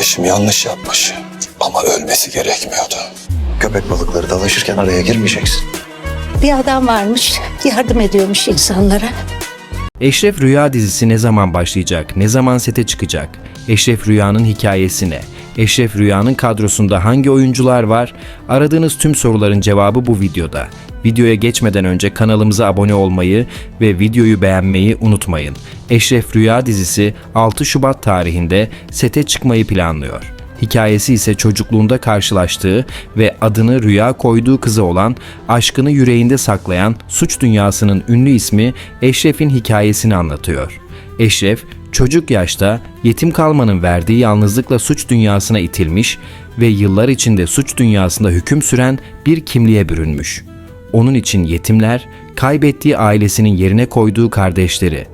Kardeşim yanlış yapmış. Ama ölmesi gerekmiyordu. Köpek balıkları dalaşırken araya girmeyeceksin. Bir adam varmış, yardım ediyormuş insanlara. Eşref Rüya dizisi ne zaman başlayacak? Ne zaman sete çıkacak? Eşref Rüya'nın hikayesi ne? Eşref Rüya'nın kadrosunda hangi oyuncular var? Aradığınız tüm soruların cevabı bu videoda. Videoya geçmeden önce kanalımıza abone olmayı ve videoyu beğenmeyi unutmayın. Eşref Rüya dizisi 6 Şubat tarihinde sete çıkmayı planlıyor. Hikayesi ise çocukluğunda karşılaştığı ve adını rüya koyduğu kızı olan, aşkını yüreğinde saklayan suç dünyasının ünlü ismi Eşref'in hikayesini anlatıyor. Eşref, çocuk yaşta yetim kalmanın verdiği yalnızlıkla suç dünyasına itilmiş ve yıllar içinde suç dünyasında hüküm süren bir kimliğe bürünmüş. Onun için yetimler, kaybettiği ailesinin yerine koyduğu kardeşleri.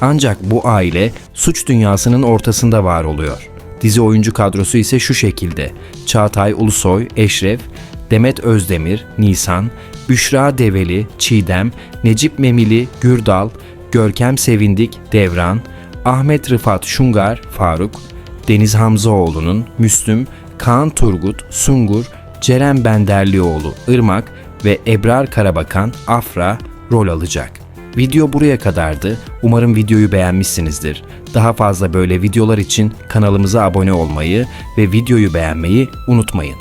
Ancak bu aile suç dünyasının ortasında var oluyor. Dizi oyuncu kadrosu ise şu şekilde. Çağatay Ulusoy, Eşref, Demet Özdemir, Nisan, Büşra Develi, Çiğdem, Necip Memili, Gürdal, Görkem Sevindik, Devran, Ahmet Rıfat Şungar, Faruk, Deniz Hamzaoğlu'nun, Müslüm, Kaan Turgut, Sungur, Ceren Benderlioğlu, Irmak ve Ebrar Karabakan, Afra rol alacak. Video buraya kadardı. Umarım videoyu beğenmişsinizdir. Daha fazla böyle videolar için kanalımıza abone olmayı ve videoyu beğenmeyi unutmayın.